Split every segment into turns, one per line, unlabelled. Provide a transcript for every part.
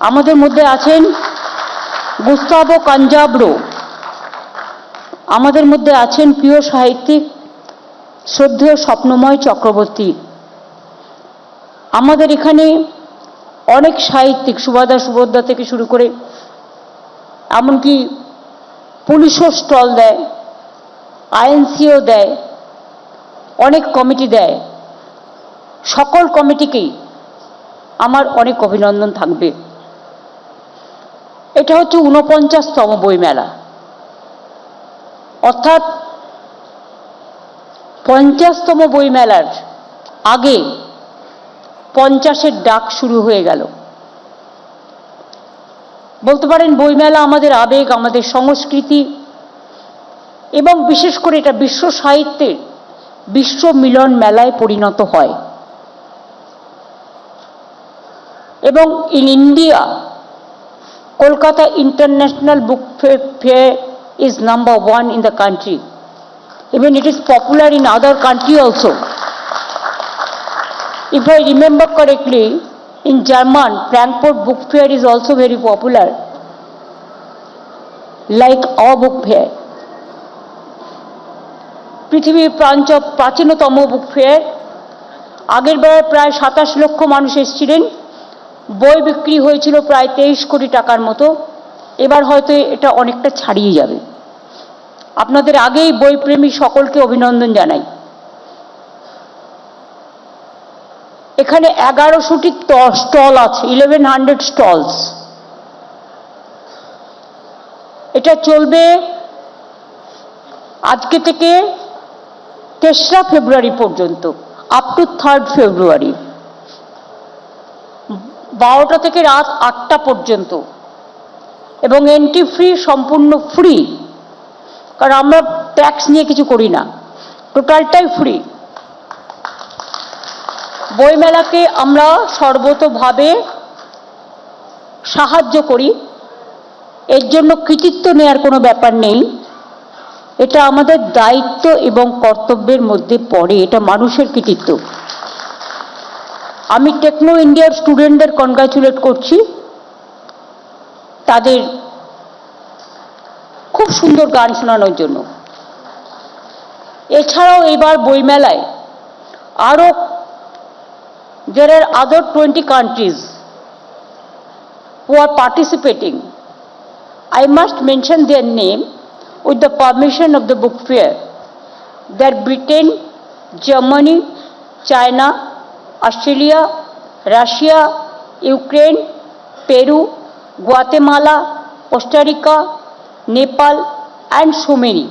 আমাদের মধ্যে আছেন গুস্তাবো কাঞ্জাবড়ো আমাদের মধ্যে আছেন প্রিয় সাহিত্যিক শ্রদ্ধেয় স্বপ্নময় চক্রবর্তী। আমাদের এখানে অনেক সাহিত্যিক সুবাদা সুভদ্রা থেকে শুরু করে এমনকি পুলিশও স্টল দেয়, আইএনসিও দেয়, অনেক কমিটি দেয়। সকল কমিটিকেই আমার অনেক অভিনন্দন থাকবে। এটা হচ্ছে ঊনপঞ্চাশতম বইমেলা। অর্থাৎ পঞ্চাশতম বইমেলার আগে পঞ্চাশের ডাক শুরু হয়ে গেল। বলতে পারেন বইমেলা আমাদের আবেগ, আমাদের সংস্কৃতি এবং বিশেষ করে এটা বিশ্ব সাহিত্যের বিশ্ব মিলন মেলায় পরিণত হয়। এবং in India Kolkata international book fair is number one in the country even it is popular in other country also if i remember correctly in german frankfurt book fair is also very popular like our book fair পৃথিবীর প্রাঞ্চ প্রাচীনতম book fair আগের বার প্রায় সাতাশ লক্ষ মানুষ এসেছিলেন বই বিক্রি হয়েছিল প্রায় তেইশ কোটি টাকার মতো। এবার হয়তো এটা অনেকটা ছাড়িয়ে যাবে। আপনাদের আগেই বইপ্রেমী সকলকে অভিনন্দন জানাই। এখানে এগারোশোটি স্টল আছে ইলেভেন হান্ড্রেড স্টলস এটা চলবে আজকে থেকে তেসরা ফেব্রুয়ারি পর্যন্ত আপ টু থার্ড ফেব্রুয়ারি বারোটা থেকে রাত আটটা পর্যন্ত। এবং এন্ট্রি ফ্রি সম্পূর্ণ ফ্রি কারণ আমরা ট্যাক্স নিয়ে কিছু করি না। টোটালটাই ফ্রি বইমেলাকে আমরা সর্বতভাবে সাহায্য করি। এর জন্য কৃতিত্ব নেওয়ার কোনো ব্যাপার নেই। এটা আমাদের দায়িত্ব এবং কর্তব্যের মধ্যে পড়ে। এটা মানুষের কৃতিত্ব। আমি টেকনো ইন্ডিয়ার স্টুডেন্টদের কনগ্রাচুলেট করছি তাদের খুব সুন্দর গান শোনানোর জন্য এছাড়াও এবার বইমেলায় আরও there are other 20 countries who are participating. I must mention their name with the permission of the book fair. They're Britain, Germany, China, Australia, Russia Ukraine Peru Guatemala Costa Rica Nepal and so many.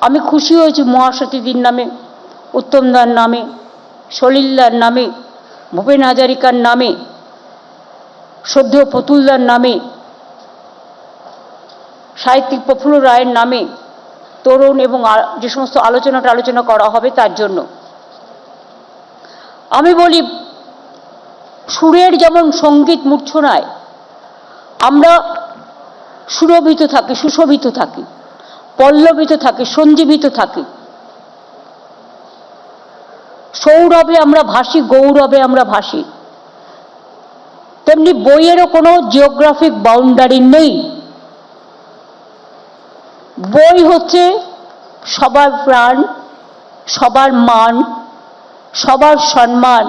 আমি খুশি হয়েছি মহাসতীদির নামে উত্তমদার নামে সলিলদার নামে ভূপেন হাজারিকার নামে শ্রদ্ধেয় প্রতুলদার নামে সাহিত্যিক প্রফুল্ল রায়ের নামে তরুণ এবং যে সমস্ত আলোচনাটা আলোচনা করা হবে তার জন্য। আমি বলি, সুরের যেমন সংগীত মূর্ছনায়, আমরা সুরভিত থাকি, সুশোভিত থাকি, পল্লবিত থাকি, সঞ্জীবিত থাকি। সৌরভে আমরা ভাসি, গৌরবে আমরা ভাসি। তেমনি বইয়েরও কোনো জিওগ্রাফিক বাউন্ডারি নেই। বই হচ্ছে সবার প্রাণ, সবার মান, সবার সম্মান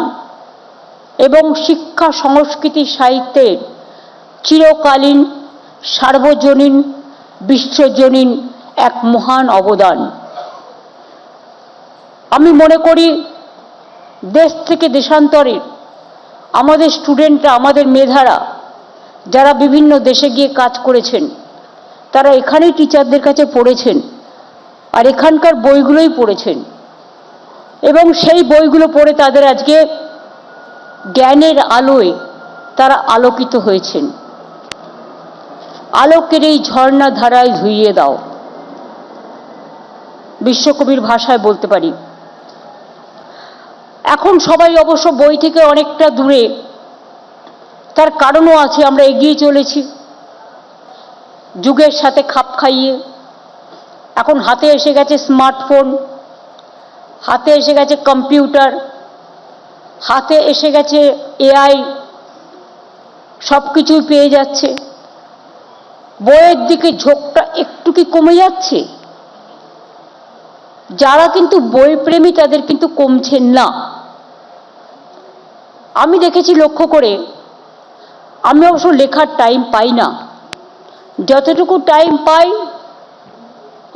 এবং শিক্ষা সংস্কৃতি সাহিত্যের চিরকালীন সার্বজনীন, বিশ্বজনীন এক মহান অবদান। আমি মনে করি দেশ থেকে দেশান্তরের আমাদের স্টুডেন্টরা আমাদের মেধারা যারা বিভিন্ন দেশে গিয়ে কাজ করেছেন তারা এখানেই টিচারদের কাছে পড়েছেন আর এখানকার বইগুলোই পড়েছেন। এবং সেই বইগুলো পড়ে তাদের আজকে জ্ঞানের আলোয় তারা আলোকিত হয়েছেন। আলোকের এই ঝর্ণা ধারায় ধুইয়ে দাও। বিশ্বকবির ভাষায় বলতে পারি। এখন সবাই অবশ্য বই থেকে অনেকটা দূরে। তার কারণও আছে, আমরা এগিয়ে চলেছি। যুগের সাথে খাপ খাইয়ে। এখন হাতে এসে গেছে স্মার্টফোন হাতে এসে গেছে কম্পিউটার হাতে এসে গেছে এআই সব কিছুই পেয়ে যাচ্ছে। বইয়ের দিকে ঝোঁকটা একটু কি কমে যাচ্ছে? যারা কিন্তু বই প্রেমী তাদের কিন্তু কমছেন না। আমি দেখেছি লক্ষ্য করে, আমি অবশ্য লেখার টাইম পাই না। যতটুকু টাইম পাই,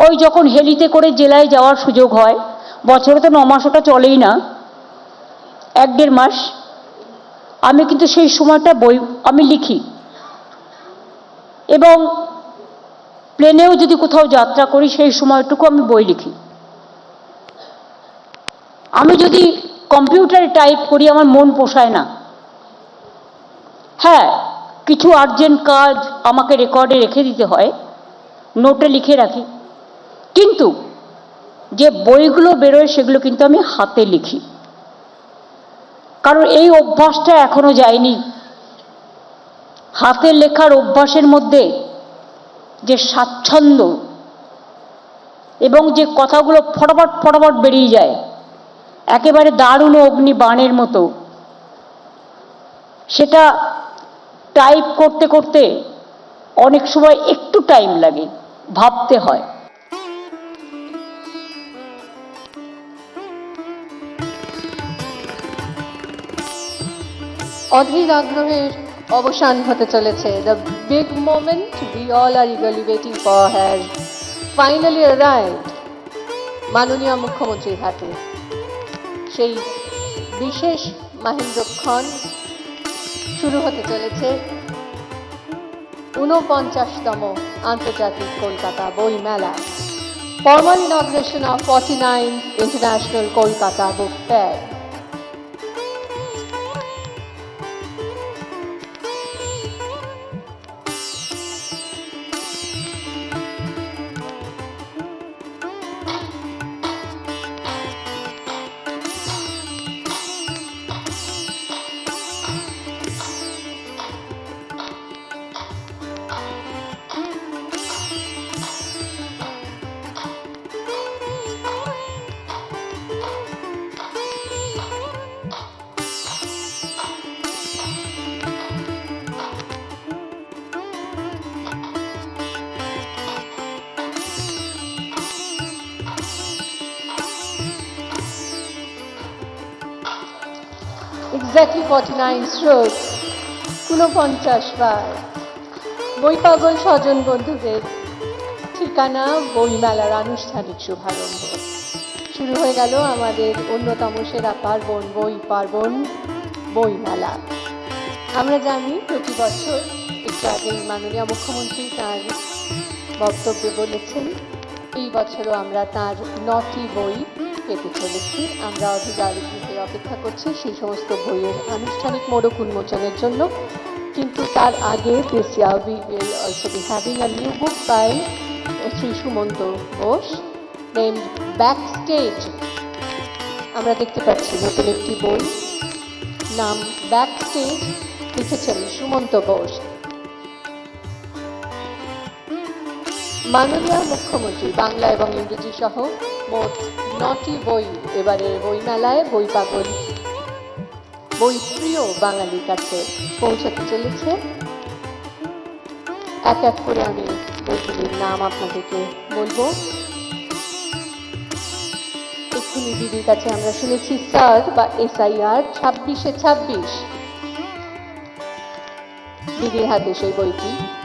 ওই যখন হেলিতে করে জেলায় যাওয়ার সুযোগ হয়, বছরে তো ন মাস ওটা চলেই না, এক দেড় মাস, আমি কিন্তু সেই সময়টা বই, আমি লিখি। এবং প্লেনেও যদি কোথাও যাত্রা করি, সেই সময়টুকু আমি বই লিখি। আমি যদি কম্পিউটারে টাইপ করি, আমার মন পোষায় না। কিছু আর্জেন্ট কাজ আমাকে রেকর্ডে রেখে দিতে হয় নোটে লিখে রাখি। কিন্তু যে বইগুলো বেরোয় সেগুলো কিন্তু আমি হাতে লিখি। কারণ এই অভ্যাসটা এখনও যায়নি। হাতে লেখার অভ্যাসের মধ্যে যে স্বাচ্ছন্দ্য এবং যে কথাগুলো ফটাফট ফটাফট বেরিয়ে যায়, একেবারে দারুণ অগ্নি বাণের মতো, সেটা টাইপ করতে করতে অনেক সময় একটু টাইম লাগে, ভাবতে হয়।
অধীর আগ্রহের অবসান হতে চলেছে। The big moment we all are eagerly waiting for has finally arrive মাননীয় মুখ্যমন্ত্রীর হাতে। সেই বিশেষ মাহেন্দ্রক্ষণ শুরু হতে চলেছে ঊনপঞ্চাশতম আন্তর্জাতিক কলকাতা বই মেলা। Formal inauguration of forty nine international Kolkata book fair. Exactly forty nine stroke ঊনপঞ্চাশ বার। বই পাগল স্বজন বন্ধুদের। ঠিকানা বইমেলার আনুষ্ঠানিক শুভারম্ভ। শুরু হয়ে গেল আমাদের অন্যতম সেরা পার্বণ, বই পার্বণ, বইমেলা। আমরা জানি প্রতি বছর একটু আগেই মাননীয় মুখ্যমন্ত্রী তার বক্তব্যে বলেছেন, এই বছরও আমরা তার নটি বই পেতে চলেছি। আমরা অধিকার অপেক্ষা করছি সেই সমস্ত বইয়ের আনুষ্ঠানিক মোড়ক উন্মোচনের জন্য। কিন্তু তার আগে new book by Shri Sumanta Bose named backstage আমরা দেখতে পাচ্ছি নতুন একটি বই। নাম ব্যাক স্টেজ লিখেছেন সুমন্ত বোস মাননীয় মুখ্যমন্ত্রী, বাংলা এবং ইংরেজি সহ মোট নটি বই, এবারে বইমেলায় বই পাগল। বই প্রিয় বাঙালির কাছে পৌঁছাতে চলেছে। এক এক করে আমি বইগুলির নাম আপনাদেরকে বলব। এক্ষুনি দিদির কাছে আমরা শুনেছি, স্যার বা এসআইআর ছাব্বিশে ছাব্বিশ। দিদির হাতে সেই বইটি।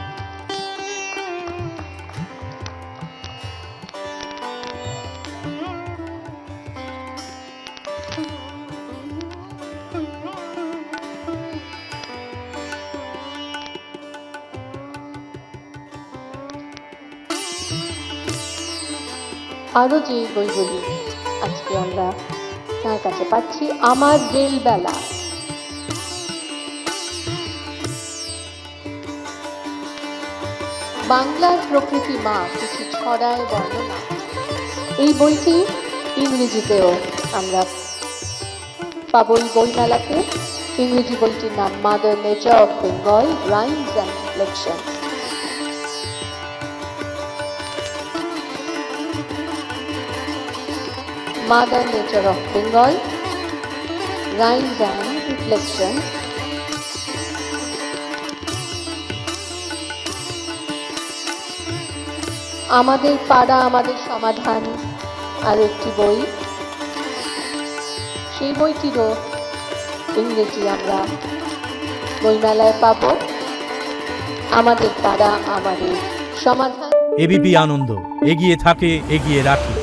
আরও যে বইগুলি আজকে আমরা তার কাছে পাচ্ছি, আমার রেলবেলা বাংলার প্রকৃতি মা কিছু ছড়ায় বর্ণনা। এই বইটি ইংরেজিতেও আমরা পাবো এই বইমেলাতে। ইংরেজি বইটির নাম Mother Nature of Bengal rhymes and lectures Mother Nature of Bengal, rhymes and reflections. আমাদের পাড়া আমাদের সমাধান আর একটি বই। সেই বইটিরও ইংরেজি আমরা বইমেলায় পাব। আমাদের পাড়া আমাদের সমাধান।
এবিপি আনন্দ এগিয়ে থাকে এগিয়ে রাখে।